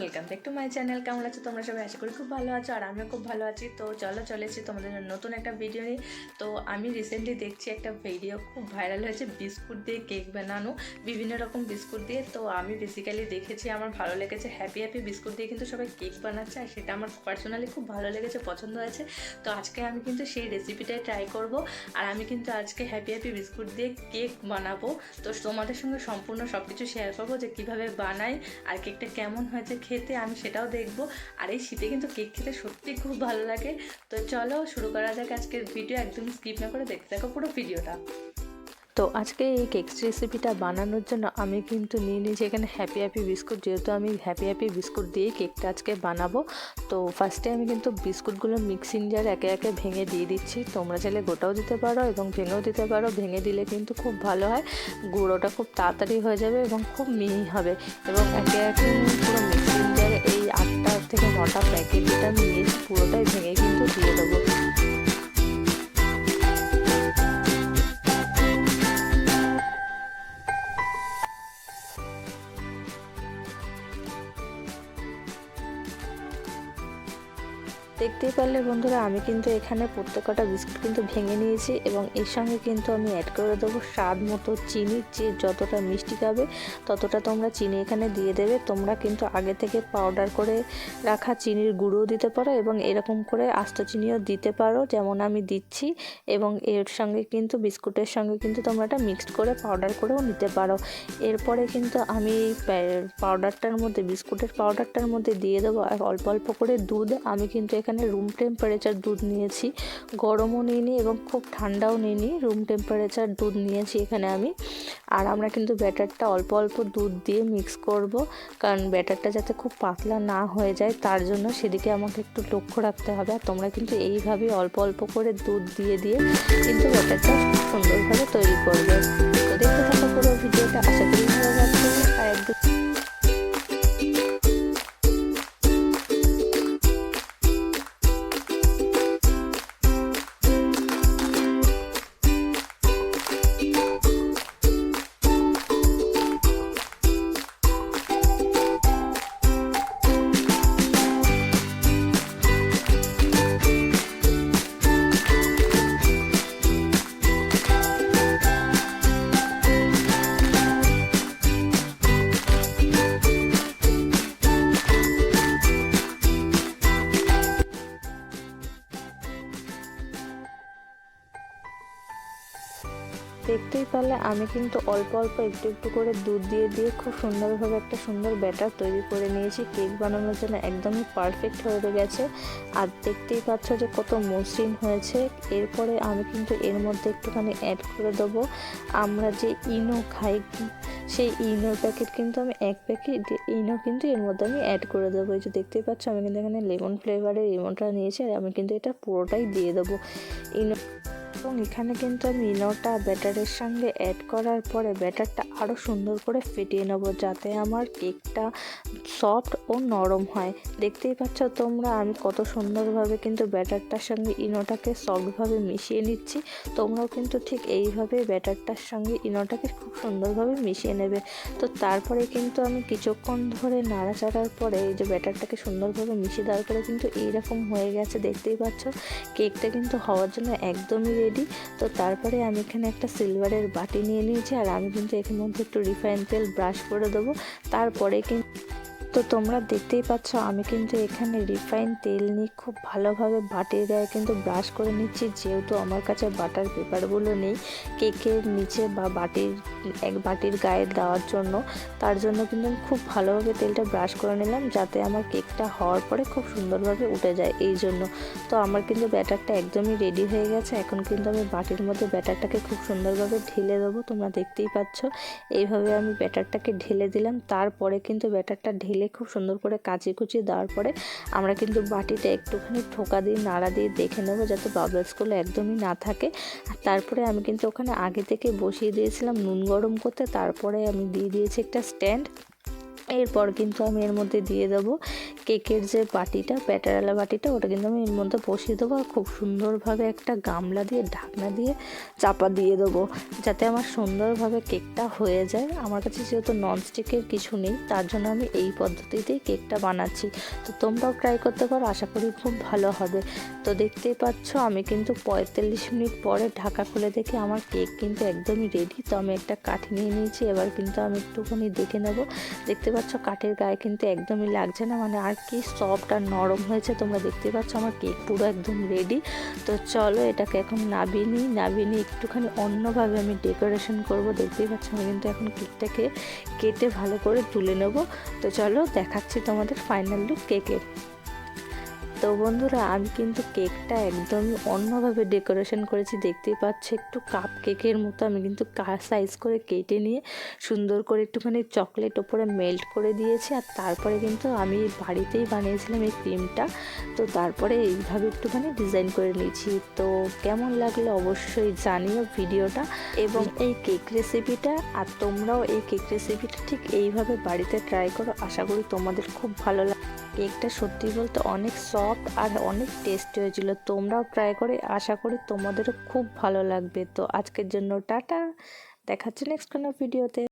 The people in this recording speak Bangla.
Welcome back to my channel কেমন আছো? তোমরা সবাই আশা করি খুব ভালো আছো, আর আমিও খুব ভালো আছি। তো চলো, চলেছি তোমাদের নতুন একটা ভিডিও নিয়ে। তো আমি রিসেন্টলি দেখছি একটা ভিডিও খুব ভাইরাল হয়েছে, বিস্কুট দিয়ে কেক বানানো, বিভিন্ন রকম বিস্কুট দিয়ে। তো আমি বেসিক্যালি দেখেছি, আমার ভালো লেগেছে হ্যাপি হ্যাপি বিস্কুট দিয়ে কিন্তু সবাই কেক বানাচ্ছে, আর সেটা আমার পার্সোনালি খুব ভালো লেগেছে, পছন্দ হয়েছে। তো আজকে আমি কিন্তু সেই রেসিপিটাই ট্রাই করব, আর আমি কিন্তু আজকে হ্যাপি হ্যাপি বিস্কুট দিয়ে কেক বানাবো। তো তোমাদের সঙ্গে সম্পূর্ণ সব কিছু শেয়ার করব, যে কীভাবে বানাই, আর কেকটা কেমন হয়েছে খেতে আমি সেটাও দেখব। আর এই শীতে কিন্তু কেক খেতে সত্যি খুব ভালো লাগে। তো চলো শুরু করা যাক আজকের ভিডিও একদম স্কিপ না করে দেখতে থাকো পুরো ভিডিওটা তো আজকে এই কেক রেসিপিটা বানানোর জন্য আমি কিন্তু নিয়ে নিয়েছি এখানে হ্যাপি হ্যাপি বিস্কুট যেহেতু আমি হ্যাপি হ্যাপি বিস্কুট দিয়েই কেকটা আজকে বানাবো, তো ফার্স্টে আমি কিন্তু বিস্কুটগুলো মিক্সিং জার একে একে ভেঙে দিয়ে দিচ্ছি। তোমরা চাইলে গোটাও দিতে পারো এবং ভেঙেও দিতে পারো। ভেঙে দিলে কিন্তু খুব ভালো হয়। গুঁড়োটা খুব তাড়াতাড়ি হয়ে যাবে এবং খুব মিহি হবে। এবং একে একে পুরো মিক্সিং জারে এই আটটা থেকে নটা প্যাকেট যেটা আমি নিয়েছি পুরোটাই ভেঙে কিন্তু দিয়ে দেবো। দেখতেই পারলে বন্ধুরা, আমি কিন্তু এখানে প্রত্যেকটা বিস্কুট কিন্তু ভেঙে নিয়েছি এবং এর সঙ্গে কিন্তু আমি অ্যাড করে দেবো স্বাদ মতো চিনি, যে যতটা মিষ্টি খাবে ততটা তোমরা চিনি এখানে দিয়ে দেবে। তোমরা কিন্তু আগে থেকে পাউডার করে রাখা চিনির গুঁড়োও দিতে পারো এবং এরকম করে আস্ত চিনিও দিতে পারো যেমন আমি দিচ্ছি এবং এর সঙ্গে কিন্তু বিস্কুটের সঙ্গে কিন্তু তোমরা এটা মিক্সড করে পাউডার করেও নিতে পারো। এরপরে কিন্তু আমি পাউডারটার মধ্যে, বিস্কুটের পাউডারটার মধ্যে দিয়ে দেবো অল্প অল্প করে দুধ। আমি কিন্তু এখানে রুম টেম্পারেচার দুধ নিয়েছি। গরমও নিইনি এবং খুব ঠান্ডাও নিইনি। রুম টেম্পারেচার দুধ নিয়েছি এখানে আমি। আর আমরা কিন্তু ব্যাটারটা অল্প অল্প দুধ দিয়ে মিক্স করব, কারণ ব্যাটারটা যাতে খুব পাতলা না হয়ে যায়, তার জন্য সেদিকে আমাকে একটু লক্ষ্য রাখতে হবে। আর তোমরা কিন্তু এইভাবেই অল্প অল্প করে দুধ দিয়ে দিয়ে কিন্তু ব্যাটারটা খুব সুন্দরভাবে তৈরি করবে। দেখতে থাকো পুরো ভিডিওটা। আশা করি ভালো লাগবে। আর একদম পারলে আমি কিন্তু অল্প অল্প একটু একটু করে দুধ দিয়ে দিয়ে খুব সুন্দরভাবে একটা সুন্দর ব্যাটার তৈরি করে নিয়েছি। কেক বানানোর জন্য একদমই পারফেক্ট হয়ে গেছে। আর দেখতেই পাচ্ছ যে কত মসৃণ হয়েছে। এরপরে আমি কিন্তু এর মধ্যে একটুখানি অ্যাড করে দেবো। আমরা যে ইনো খাই, সেই ইনোর প্যাকেট কিন্তু আমি এক প্যাকেট ইনো কিন্তু এর মধ্যে আমি অ্যাড করে দেবো। এই যে দেখতেই পাচ্ছ, আমি কিন্তু এখানে লেমন ফ্লেভারের ইনোটা নিয়েছি। আর আমি কিন্তু এটা পুরোটাই দিয়ে দেবো। ইনো এবং এখানে কিন্তু আমি ইনোটা ব্যাটারের সঙ্গে অ্যাড করার পরে ব্যাটারটা আরও সুন্দর করে ফেটিয়ে নেব যাতে আমার কেকটা সফট ও নরম হয়। দেখতেই পাচ্ছ তোমরা, আমি কত সুন্দরভাবে কিন্তু ব্যাটারটার সঙ্গে ইনোটাকে সফটভাবে মিশিয়ে নিচ্ছি। তোমরাও কিন্তু ঠিক এইভাবে ব্যাটারটার সঙ্গে ইনোটাকে খুব সুন্দরভাবে মিশিয়ে নেবে। তো তারপরে কিন্তু আমি কিছুক্ষণ ধরে নাড়াচাড়ার পরে এই যে ব্যাটারটাকে সুন্দরভাবে মিশিয়ে দেওয়ার পরে কিন্তু এইরকম হয়ে গেছে, দেখতেই পাচ্ছ। কেকটা কিন্তু হওয়ার জন্য একদমই রেডি। তো তারপরে আমি এখানে একটা সিলভারের বাটি নিয়ে নিয়েছি, আর আমি কিন্তু এখানে মধ্যে একটু রিফাইন তেল ব্রাশ করে দেবো। তারপরে কিন্তু তো তোমরা দেখতেই পাচ্ছ, আমি কিন্তু এখানে রিফাইন তেল নিয়ে খুব ভালোভাবে বাটির গায়ে কিন্তু ব্রাশ করে নিচ্ছি। যেহেতু আমার কাছে বাটার পেপারগুলো নেই কেকের নিচে বা বাটির, এক বাটির গায়ে দেওয়ার জন্য, তার জন্য কিন্তু আমি খুব ভালোভাবে তেলটা ব্রাশ করে নিলাম, যাতে আমার কেকটা হওয়ার পরে খুব সুন্দরভাবে উঠে যায় এই জন্য। তো আমার কিন্তু ব্যাটারটা একদমই রেডি হয়ে গেছে, এখন কিন্তু আমি বাটির মধ্যে ব্যাটারটাকে খুব সুন্দরভাবে ঢেলে দেবো, তোমরা দেখতেই পাচ্ছ। এইভাবে আমি ব্যাটারটাকে ঢেলে দিলাম, তারপরে কিন্তু ব্যাটারটা ঢেলে খুব সুন্দর করে কাচিয়ে কুচিয়ে দেওয়ার পরে আমরা কিন্তু বাটিটা একটুখানি ঠোকা দিয়ে, নাড়া দিয়ে দেখে নেব যাতে বাবলসগুলো একদমই না থাকে। আর তারপরে আমি কিন্তু ওখানে আগে থেকে বসিয়ে দিয়েছিলাম নুন গরম করতে, তারপরে আমি দিয়ে দিয়েছি একটা স্ট্যান্ড এরপর কিন্তু আমি এর মধ্যে দিয়ে দেবো কেকের যে বাটিটা ব্যাটারালা বাটিটা, ওটা কিন্তু আমি এর মধ্যে বসিয়ে দেবো আর খুব সুন্দরভাবে একটা গামলা দিয়ে, ঢাকনা দিয়ে চাপা দিয়ে দেবো যাতে আমার সুন্দরভাবে কেকটা হয়ে যায়। আমার কাছে যেহেতু ননস্টিকের কিছু নেই, তার জন্য আমি এই পদ্ধতিতেই কেকটা বানাচ্ছি। তো তোমরাও ট্রাই করতে পারো, আশা করি খুব ভালো হবে। তো দেখতেই পাচ্ছ, আমি কিন্তু পঁয়তাল্লিশ মিনিট পরে ঢাকা খুলে দেখে আমার কেক কিন্তু একদমই রেডি তো আমি একটা কাঠি নিয়ে নিয়েছি, এবার কিন্তু আমি একটুখানি দেখে নেব। দেখতে পাচ্ছ, কাঠের গায়ে কিন্তু একদমই লাগছে না মানে আর কি সফট আর নরম হয়েছে তোমরা দেখতে পাচ্ছ, আমার কেক পুরো একদম রেডি তো চলো এটাকে এখন নাবিয়ে নিই, নাবিয়ে নিয়ে একটুখানি অন্যভাবে আমি ডেকোরেশন করব। দেখতেই পাচ্ছ, আমি কিন্তু এখন কেকটাকে কেটে ভালো করে তুলে নেব। তো চলো দেখাচ্ছি তোমাদের ফাইনাল লুক কেকের তো বন্ধুরা, আমি কিন্তু কেকটা একদমই অন্যভাবে ডেকোরেশন করেছি। দেখতেই পাচ্ছ, একটু কাপ কেকের মতো আমি কিন্তু সাইজ করে কেটে নিয়ে সুন্দর করে একটুখানি চকলেট ওপরে মেল্ট করে দিয়েছি। আর তারপরে কিন্তু আমি বাড়িতেই বানিয়েছিলাম এই ক্রিমটা। তো তারপরে এইভাবে একটুখানি ডিজাইন করে নিয়েছি। তো কেমন লাগল অবশ্যই জানিও ভিডিওটা। এবং এই কেক রেসিপিটা, আর তোমরাও এই কেক রেসিপিটা ঠিক এইভাবে বাড়িতে ট্রাই করো। আশা করি তোমাদের খুব ভালো লাগে, কেকটা সত্যি বলতে অনেক সফট আর অনেক টেস্টি হয়েছিল। তোমরাও ট্রাই করে, আশা করি তোমাদেরও খুব ভালো লাগবে। তো আজকের জন্য টাটা। দেখাচ্ছে নেক্সট কোনো ভিডিওতে